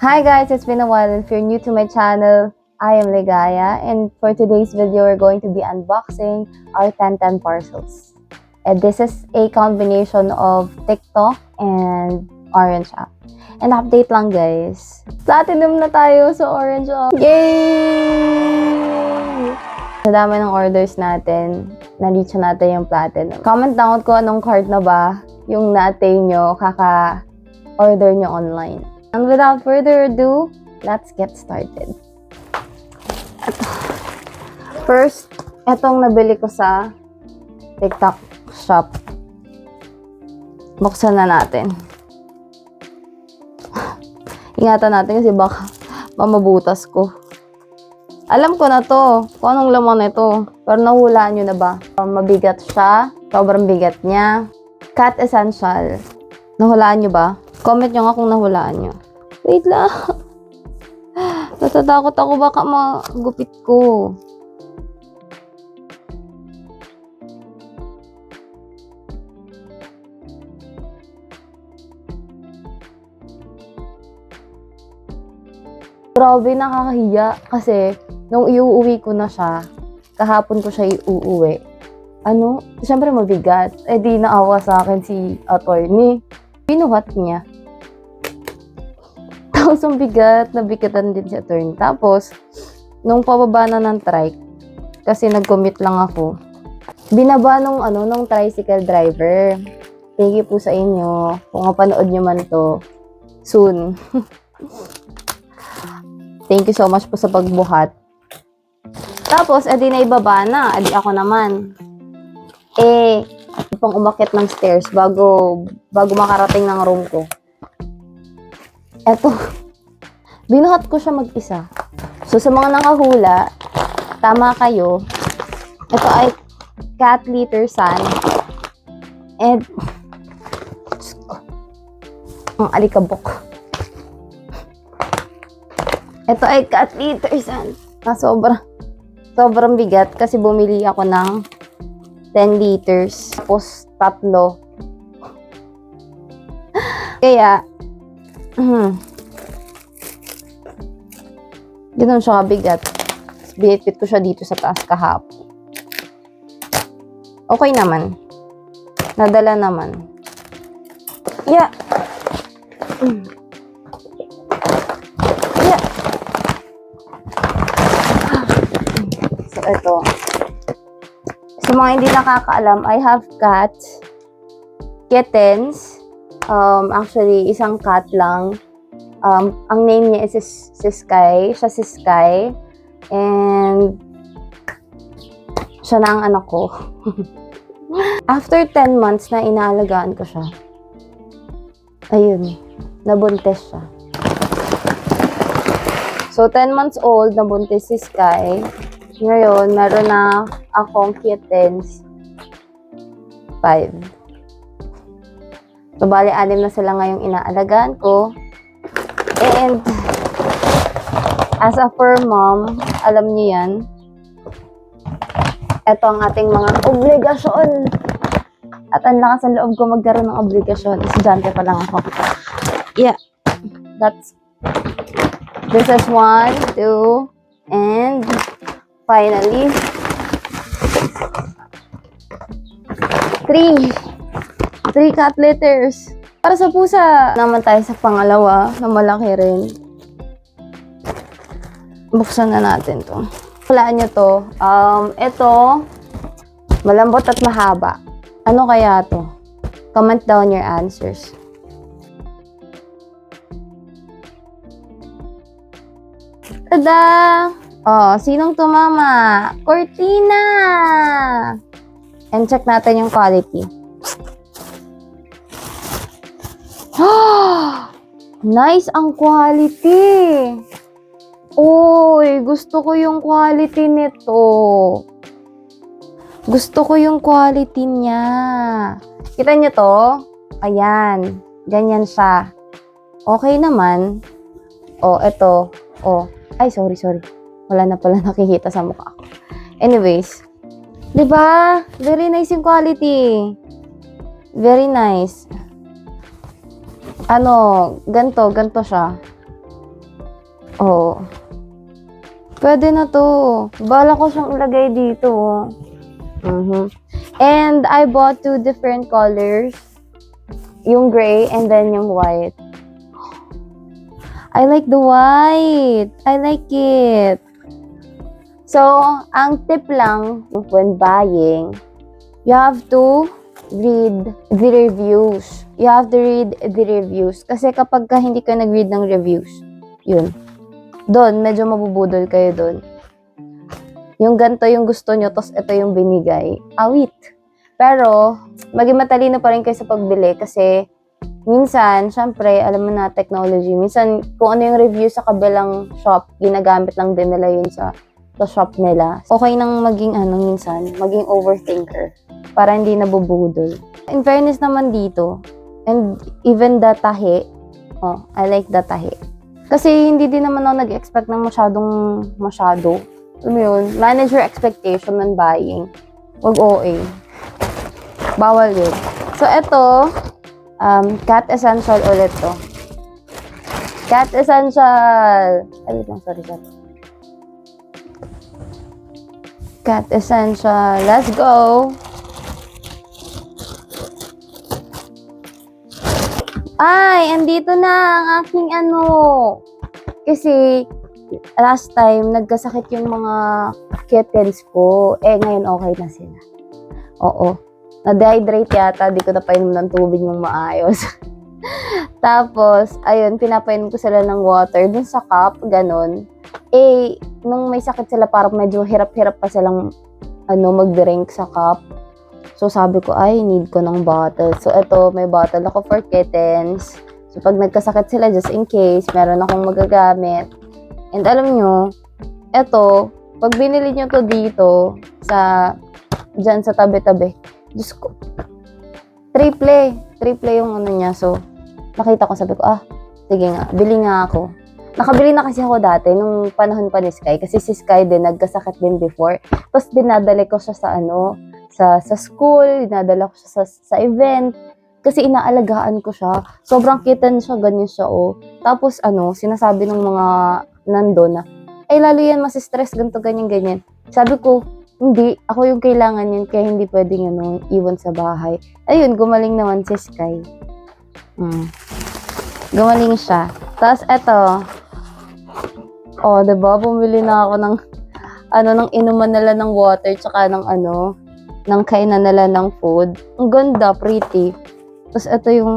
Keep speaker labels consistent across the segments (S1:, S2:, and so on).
S1: Hi guys, it's been a while. If you're new to my channel, I am Legaya and for today's video, we're going to be unboxing our 1010 parcels. And this is a combination of TikTok and Orange app. And update lang guys. Platinum na tayo sa Orange app. Yay! Sa dami ng orders natin, na-reach na natin yung platinum. Comment down kung anong card na ba yung natin nyo kaka-order nyo online. And without further ado, let's get started. First, etong nabili ko sa TikTok shop. Buksan na natin. Ingatan natin kasi baka mamabutas ko. Alam ko na to, kung anong laman nito. Pero nahulaan nyo na ba? Mabigat siya. Sobrang bigat niya. Cat Essential. Nahulaan nyo ba? Comment nyo nga kung nahulaan nyo. Wait lang. Natatakot ako baka magupit ko. Grabe, nakakahiya. Kasi, nung iuuwi ko na siya, kahapon ko siya iuuwi. Ano? Siyempre mabigat. Eh di naawa sa akin si attorney. Pinuhat niya. Tapos ang bigat, nabigatan din si attorney. Tapos, nung pababa na ng trike, kasi nag-commit lang ako, binaba nung, ano, nung tricycle driver. Thank you po sa inyo. Kung mapanood nyo man to, soon. Thank you so much po sa pagbuhat. Tapos, edi na ibaba na. Edi ako naman. Eh, pang umakit ng stairs bago, bago makarating ng room ko. Eto, binuhat ko siya mag-isa. So, sa mga nakahula, tama kayo. Ito ay cat litter sun. And, ang alikabok. Ito ay cat litter sun. Na sobrang, sobrang bigat kasi bumili ako ng 10 liters. Tapos, tatlo. Kaya. Ganun siya kabigat. Binitbit ko siya dito sa taas kahapon. Okay naman. Nadala naman. Yeah. Mm. Ito. Sa mga hindi nakakaalam, I have cats, kittens. Um, actually, isang cat lang. Um, ang name niya is si, Sky. Siya si Sky. And, siya na ang anak ko. After 10 months na inaalagaan ko siya, ayun, nabuntis siya. So, 10 months old, nabuntis si Sky. Ngayon, meron na akong kittens. Five. So, bali, anim na sila ngayong inaalagaan ko. And, as a fur mom, alam niyo yan, ito ang ating mga obligasyon. At ang lakas ng loob ko magkaroon ng obligasyon. Estudyante pa lang ako. Yeah. That's, this is one, two, and finally, three. Three cat litters. Para sa pusa, naman tayo sa pangalawa na malaki rin. Buksan na natin to. Walaan nyo to. Um, ito, malambot at mahaba. Ano kaya to? Comment down your answers. Tada! Oh, sinong tumama? Cortina! And check natin yung quality. nice ang quality! Uy, gusto ko yung quality nito. Gusto ko yung quality niya. Kita niyo to? Ayan. Ganyan siya. Okay naman. Oh, eto. Oh. Ay, sorry, sorry. Wala na pala nakikita sa mukha ko. Anyways. ba? Very nice yung quality. Very nice. Ano, ganto, ganto siya. Oo. Pwede na to. Bala ko siyang ilagay dito. oh. Mhm. And I bought two different colors. Yung gray and then yung white. I like the white. I like it. So, ang tip lang when buying, you have to read the reviews. You have to read the reviews. Kasi kapag ka hindi ka nag-read ng reviews, yun. Doon, medyo mabubudol kayo doon. Yung ganito yung gusto nyo, tapos ito yung binigay. Awit. Pero, maging matalino pa rin kayo sa pagbili kasi minsan, syempre, alam mo na, technology. Minsan, kung ano yung review sa kabilang shop, ginagamit lang din nila yun sa, sa shop nila. Okay nang maging, ano, minsan, maging overthinker para hindi nabubudol. In fairness naman dito, and even the tahi, oh, I like the tahi. Kasi hindi din naman ako nag-expect ng masyadong masyado. Alam mo yun, manage your expectation when buying. Huwag OA. Bawal yun. So, ito, um, cat essential ulit to. Cat essential. Ay, lang, sorry, sorry. Cat essential. Let's go. Ay, andito na ang aking ano. Kasi last time nagkasakit yung mga kittens ko. Eh ngayon okay na sila. Oo. Na-dehydrate yata, di ko napainom ng tubig ng maayos. Tapos, ayun, pinapainom ko sila ng water dun sa cup, ganun. Eh, nung may sakit sila, parang medyo hirap-hirap pa silang ano, mag-drink sa cup. So, sabi ko, ay, need ko ng bottle. So, eto, may bottle ako for kittens. So, pag nagkasakit sila, just in case, meron akong magagamit. And alam nyo, eto, pag binili nyo to dito, sa, dyan sa tabi-tabi, Diyos ko, triple, triple yung ano niya. So, nakita ko, sabi ko, ah, sige nga, bili nga ako. Nakabili na kasi ako dati, nung panahon pa ni Sky, kasi si Sky din, nagkasakit din before. Tapos, dinadali ko siya sa ano, sa sa school, dinadala ko siya sa, sa event. Kasi inaalagaan ko siya. Sobrang kitten siya, ganyan siya, oh. Tapos, ano, sinasabi ng mga nando na, ay, lalo yan, mas-stress, ganito, ganyan, ganyan. Sabi ko, hindi, ako yung kailangan yun, kaya hindi pwedeng, ano, iwan sa bahay. Ayun, gumaling naman si Sky. Mm. Gumaling siya. Tapos, eto, oh, diba, bumili na ako ng, ano, ng inuman nila ng water, tsaka ng, ano, ng kainan nila ng food. Ang ganda, pretty. Tapos ito yung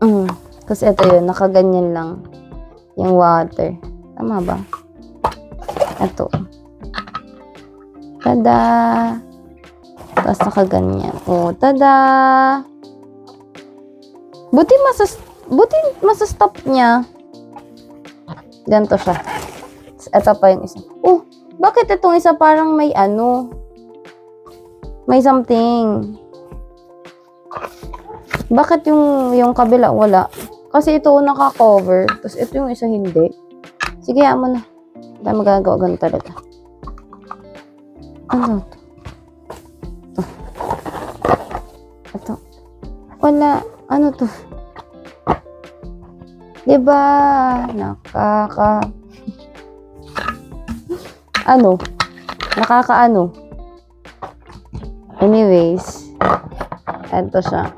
S1: mm, tapos ito yun, nakaganyan lang yung water. Tama ba? Ito. Tada! Tapos nakaganyan. Oh, tada! Buti masas buti masastop niya. Ganito siya. Ito pa yung isa. Oh, bakit itong isa parang may ano? May something. Bakit yung yung kabila wala? Kasi ito naka-cover. Tapos ito yung isa hindi. Sige, mo na. Dahil magagawa ganun talaga. Ano to? Ito. Ito. Wala. Ano to? Diba? Nakaka... ano? Nakakaano? Anyways. Ito siya.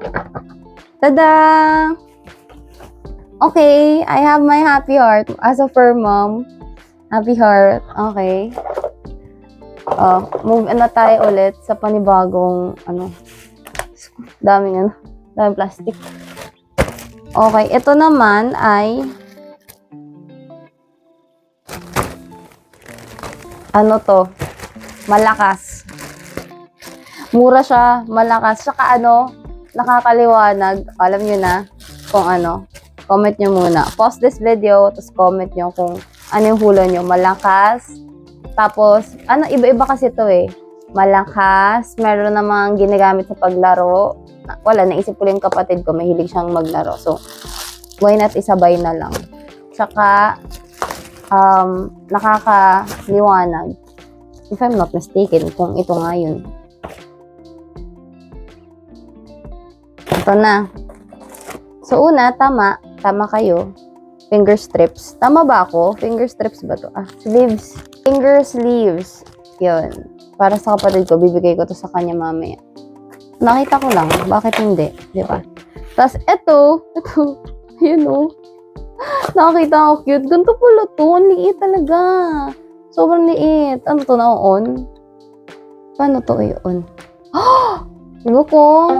S1: Tada! Okay, I have my happy heart as a fur mom. Happy heart. Okay. Oh, move na tayo ulit sa panibagong ano. Daming ano, daming plastic. Okay, ito naman ay ano to? Malakas. Mura siya, malakas. Saka ano, nakakaliwanag. Alam nyo na kung ano. Comment nyo muna. Pause this video, tapos comment nyo kung ano yung hula nyo. Malakas. Tapos, ano, iba-iba kasi to eh. Malakas. Meron namang ginagamit sa paglaro. Wala, naisip ko lang yung kapatid ko. Mahilig siyang maglaro. So, why not isabay na lang. Tsaka, um, nakakaliwanag. If I'm not mistaken, kung ito nga yun. Ito na. So, una, tama. tama kayo. Finger strips. Tama ba ako? Finger strips ba to? Ah, sleeves. Finger sleeves. Yun. Para sa kapatid ko, bibigay ko to sa kanya mamaya. Nakita ko lang. Bakit hindi? Di ba? Tapos, eto. Eto. Ayun o. Nakakita ko cute. Ganito pala to. Ang liit talaga. Sobrang liit. Ano to na-on? Paano to i-on? Loko.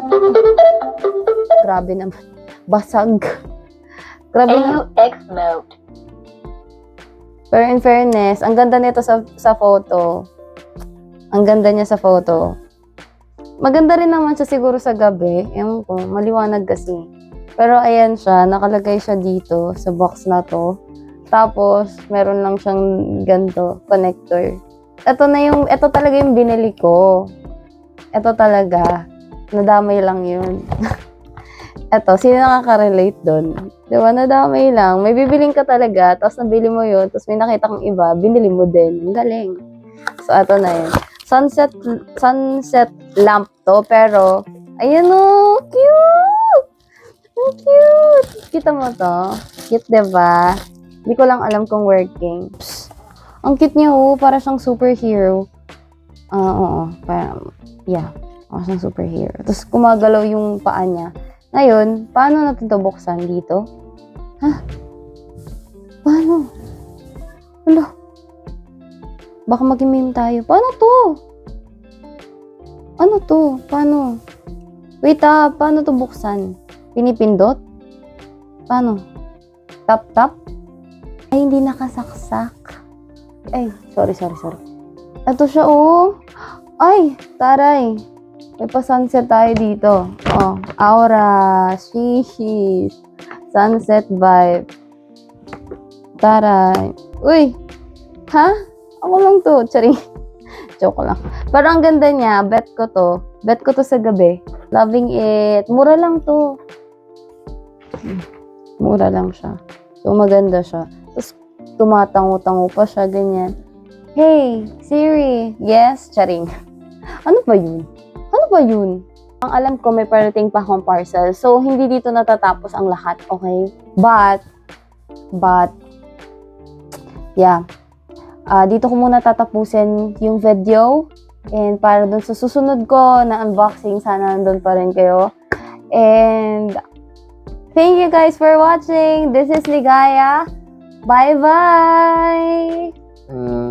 S1: Grabe naman. Basag. Grabe na.
S2: AUX mode.
S1: Pero in fairness, ang ganda nito sa, sa photo. Ang ganda niya sa photo. Maganda rin naman siya siguro sa gabi. Ewan ko, maliwanag kasi. Pero ayan siya, nakalagay siya dito sa box na to. Tapos, meron lang siyang ganto, connector. Ito na yung, ito talaga yung binili ko. Ito talaga. Nadamay lang yun. Eto, sino nakaka-relate doon? Di ba, nadamay lang. May bibiling ka talaga, tapos nabili mo yun, tapos may nakita kang iba, binili mo din. Ang galing. So, eto na yun. Sunset, sunset lamp to, pero, ayun o, cute! Ang cute! Kita mo to? Cute, diba? Hindi ko lang alam kung working. Psst. Ang cute niya, oh. Para siyang superhero. Ah, oo. Parang, yeah. Para siyang superhero. Tapos, kumagalaw yung paa niya. Ngayon, paano natin ito buksan dito? Ha? Paano? Baka mag-meme tayo. Paano to? Ano to? Paano? Wait ah, paano to buksan? Pinipindot? Paano? Tap tap? Ay, hindi nakasaksak. Ay, sorry, sorry, sorry. Ito siya, oh. Ay, taray. May pa-sunset tayo dito. Oh, aura. Sheesh. Sunset vibe. Taray. Uy. Ha? Ako lang to. Charing. Joke lang. Pero ang ganda niya. Bet ko to. Bet ko to sa gabi. Loving it. Mura lang to. Mura lang siya. So, maganda siya. Tapos, tumatango-tango pa siya. Ganyan. Hey, Siri. Yes? Charing. Ano ba yun? Ano ba yun? Ang alam ko, may parating pa akong parcel. So, hindi dito natatapos ang lahat, okay? But, but, yeah. Ah, dito ko muna tatapusin yung video. And para dun sa susunod ko na unboxing, sana nandun pa rin kayo. And, thank you guys for watching. This is Ligaya. Bye-bye!
S3: Mm,